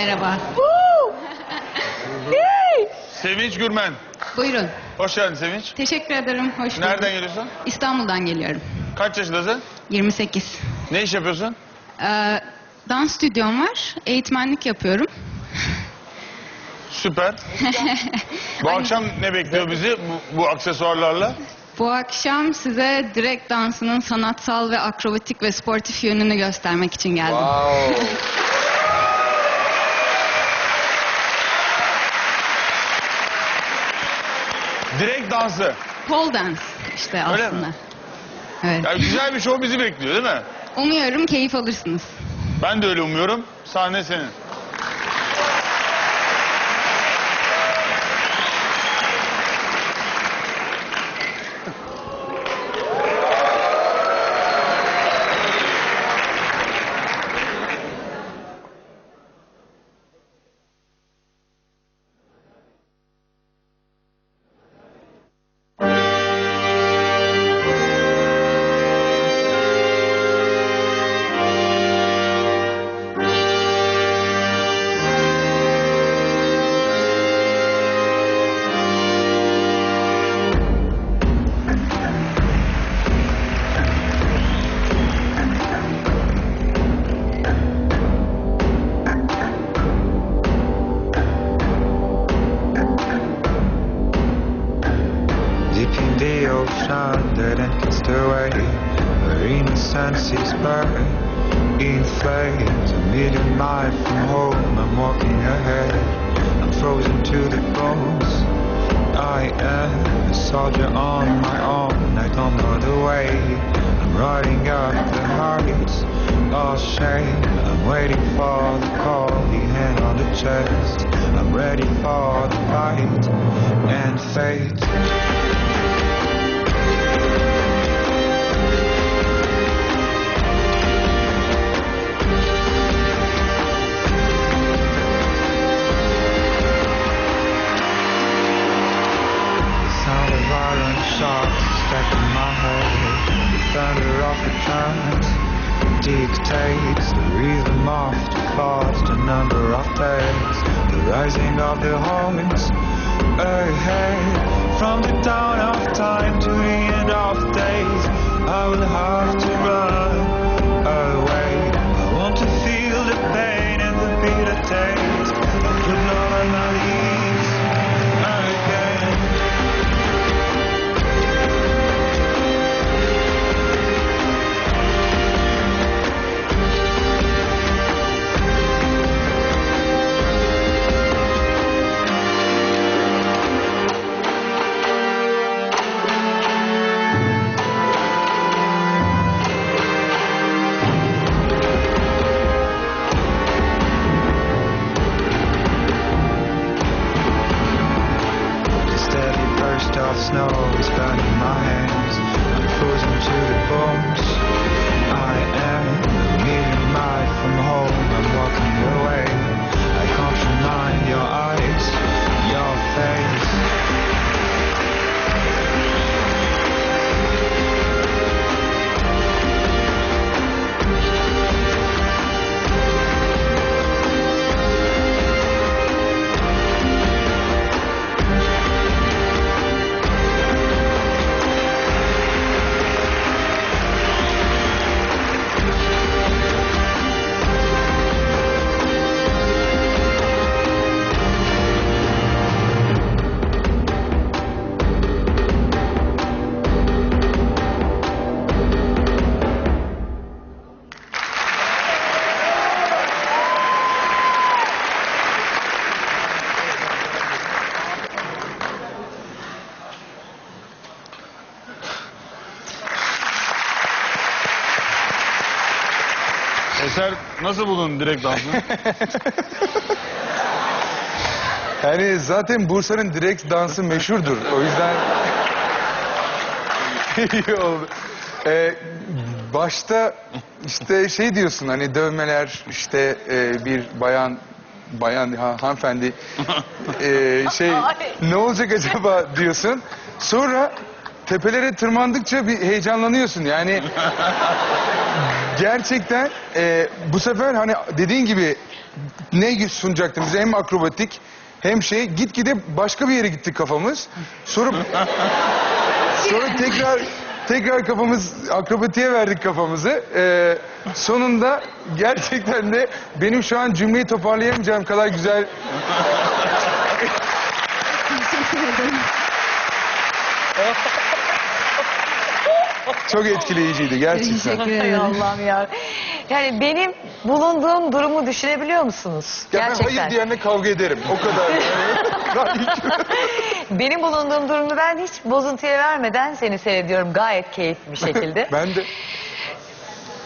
Merhaba. Sevinç Gürmen. Buyurun. Hoş geldin Sevinç. Teşekkür ederim. Hoş bulduk. Nereden geliyorsun? İstanbul'dan geliyorum. Kaç yaşındasın? 28. Ne iş yapıyorsun? Ee, dans stüdyom var. Eğitmenlik yapıyorum. Süper. Bu akşam ne bekliyor bizi bu, bu aksesuarlarla? Bu akşam size direkt dansının sanatsal ve akrobatik ve sportif yönünü göstermek için geldim. Direkt dansı. Pole dance işte Öyle aslında. mi? Evet. Yani güzel bir show bizi bekliyor değil mi? Umuyorum keyif alırsınız. Ben de öyle umuyorum. Sahne senin. Away. Marine senses in flames. A million miles from home, I'm walking ahead. I'm frozen to the bones. I am a soldier on my own. I don't know the way. I'm riding up the heights. Lost shame. I'm waiting for the call. The hand on the chest. I'm ready for the fight and fate. The drums dictates the rhythm of the thoughts, the number of days, the rising of the horns ahead. Oh, From the dawn of time to the end of days, I will have to run Eser nasıl buldun direkt dansını? Yani zaten Bursa'nın direkt dansı meşhurdur. O yüzden iyi oldu. Ee, başta işte şey diyorsun hani dövmeler işte e, bir bayan bayan ha, hanımefendi e, şey ne olacak acaba diyorsun. Sonra tepelere tırmandıkça bir heyecanlanıyorsun. Yani gerçekten e, bu sefer hani dediğin gibi ne sunacaktın bize hem akrobatik hem şey gitgide başka bir yere gitti kafamız. Sonra sonra tekrar tekrar kafamız akrobatiğe verdik kafamızı. E, sonunda gerçekten de benim şu an cümleyi toparlayamayacağım kadar güzel Teşekkür ederim. Çok etkileyiciydi gerçekten. Teşekkür Hay ederim. Allah'ım ya. Yani benim bulunduğum durumu düşünebiliyor musunuz? Ya ben Gerçekten. hayır diyenle kavga ederim. O kadar. Yani. Benim bulunduğum durumu ben hiç bozuntuya vermeden seni seyrediyorum gayet keyifli bir şekilde. ben de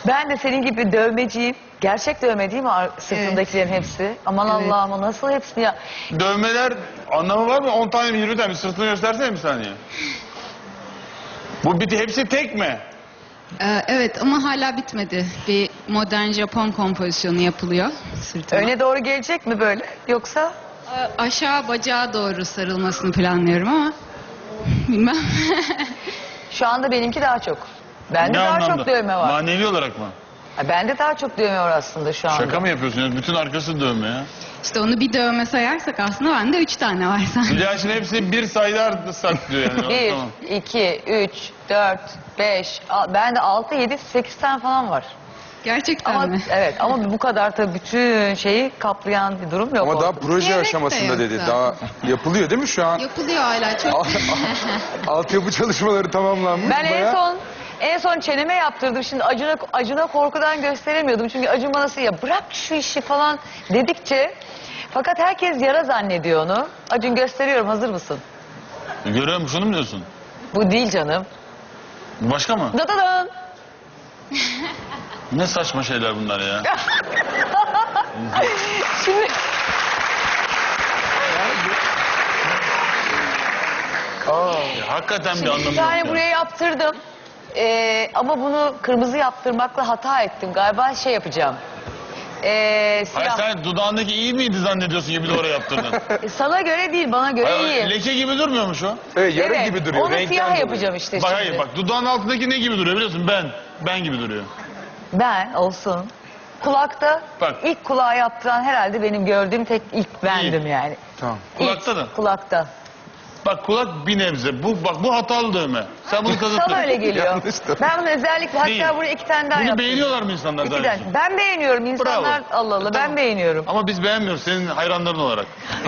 ben de senin gibi dövmeciyim. Gerçek dövme değil mi ar- sırtındakilerin hepsi? Aman Evet. Allah'ım nasıl hepsini ya. Dövmeler anlamı var mı? 10 tane mi 20 tane mi? Sırtını göstersene bir saniye. Bu biti hepsi tek mi? Ee, evet ama hala bitmedi. Bir modern Japon kompozisyonu yapılıyor sırtıma. Öne doğru gelecek mi böyle? Yoksa Ee, Aşağı bacağa doğru sarılmasını planlıyorum ama bilmem. şu anda benimki daha çok. Bende Ne daha anlamda? çok dövme var. Manevi olarak mı? Ha, Bende daha çok dövme var aslında şu anda. Şaka mı yapıyorsunuz? Bütün arkası dövme ya. işte onu bir dövme sayarsak aslında bende üç tane var sanki. Hülya şimdi hepsini bir sayıda artsak diyor yani. Bir, Tamam. iki, üç, dört, beş, al- bende altı, yedi, sekiz tane falan var. Gerçekten Ama mi? evet ama bu kadar tabii bütün şeyi kaplayan bir durum yok. ama daha proje Diyerek de aşamasında dedi. yoksa. Daha yapılıyor değil mi şu an? Yapılıyor hala çok. Altyapı çalışmaları tamamlanmış. Ben en Bayağı- son en son çeneme yaptırdım. Şimdi acına acına korkudan gösteremiyordum. Çünkü acın bana nasıl ya bırak şu işi falan dedikçe fakat herkes yara zannediyor onu. Acun gösteriyorum hazır mısın? Görüyor musun? Şunu mu diyorsun? Bu değil canım. Başka mı? Dadadan. Ne saçma şeyler bunlar ya. Şimdi Ya Hakikaten bir anlamı bir yok tane ya. buraya yaptırdım. Ee, ama bunu kırmızı yaptırmakla hata ettim. Galiba şey yapacağım. Ee, Hayır siyah. sen dudağındaki iyi miydi zannediyorsun gibi de oraya yaptırdın. Sana göre değil bana göre Hayır, iyi. leke gibi durmuyormuş o. Evet, yara Evet, gibi duruyor. Onu renkten siyah dolayı. yapacağım işte Bak şimdi. hayır bak dudağın altındaki ne gibi duruyor biliyorsun? Ben. Ben gibi duruyor. Ben olsun. Kulakta Bak. ilk kulağı yaptıran herhalde benim gördüğüm tek ilk bendim yani. Tamam. Kulakta İlk, da. Kulakta. Bak kulak bir nebze. Bu bak bu hatalı dövme. Sen bunu kazıttın. Sana öyle geliyor. Ben bunu özellikle hatta Değil. buraya iki tane daha Bunu yaptım. beğeniyorlar mı insanlar İki daha tane. Ben beğeniyorum. İnsanlar Bravo. Allah Allah ben Tamam. beğeniyorum. Ama biz beğenmiyoruz senin hayranların olarak.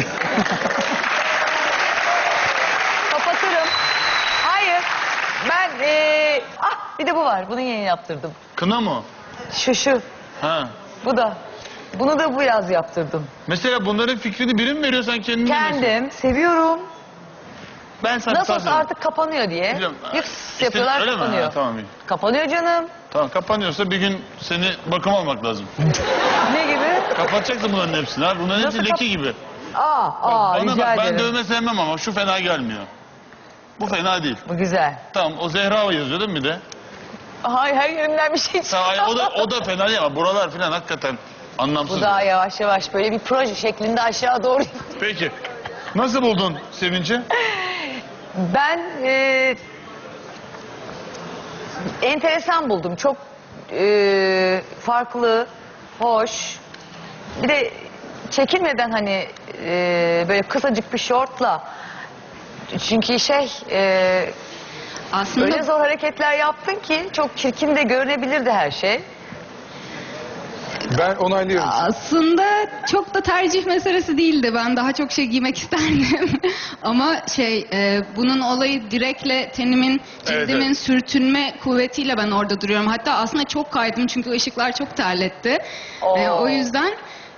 Kapatırım. Hayır. Ben ee, ah bir de bu var. Bunu yeni yaptırdım. Kına mı? Şu şu. Ha. Bu da. Bunu da bu yaz yaptırdım. Mesela bunların fikrini biri mi veriyor sen kendin mi veriyorsun? Kendim seviyorum. Ben sana Nasıl olsa artık kapanıyor diye. Biliyorum. Yüks İşte yapıyorlar öyle mi? kapanıyor. Ha, tamam iyi. Kapanıyor canım. Tamam kapanıyorsa bir gün seni bakım almak lazım. Ne gibi? Kapatacaksın bunların hepsini abi. Bunların hepsi Nasıl leke kap- gibi. Aa, aa Bana rica bak ben ederim. dövme sevmem ama şu fena gelmiyor. Bu fena değil. Bu güzel. Tamam o Zehra yazıyor değil mi bir de? Ay her yerimden bir şey Tamam, çıkıyor. o da o da fena değil ama buralar falan hakikaten anlamsız. Bu daha yavaş yavaş böyle bir proje şeklinde aşağı doğru. Peki. Nasıl buldun Sevinci? Ben e, enteresan buldum. Çok e, farklı, hoş. Bir de çekinmeden hani e, böyle kısacık bir şortla çünkü şey e, Aslında öyle zor hareketler yaptın ki çok çirkin de görünebilirdi her şey. Ben onaylıyorum. aslında çok da tercih meselesi değildi. Ben daha çok şey giymek isterdim. Ama şey e, bunun olayı direkle tenimin cildimin evet. sürtünme kuvvetiyle ben orada duruyorum. Hatta aslında çok kaydım çünkü ışıklar çok terletti. Oo. E, o yüzden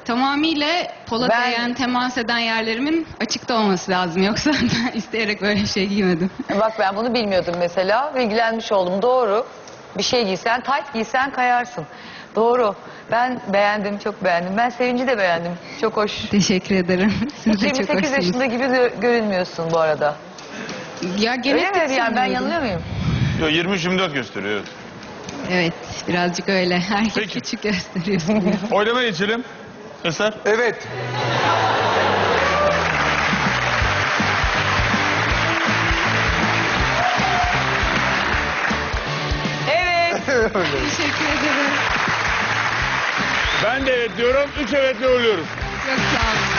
tamamıyla pola Ben- değen, temas eden yerlerimin açıkta olması lazım. Yoksa ben isteyerek böyle bir şey giymedim. Bak ben bunu bilmiyordum mesela. Bilgilenmiş oldum. Doğru. Bir şey giysen, tayt giysen kayarsın. Doğru. Ben beğendim, çok beğendim. Ben Sevinci de beğendim. Çok hoş. Teşekkür ederim. Siz de çok 28 hoşsunuz. yaşında gibi gö- görünmüyorsun bu arada. Ya Öyle genetik mi? Yani ben sanıyordum. yanılıyor muyum? Yo 23-24 gösteriyor evet. Evet, birazcık öyle. Herkes Peki. küçük gösteriyorsun. Oylamaya geçelim. Eser. Evet. Teşekkür ederim. Ben de evet diyorum. Üç evetle ölüyoruz. Çok sağ olun.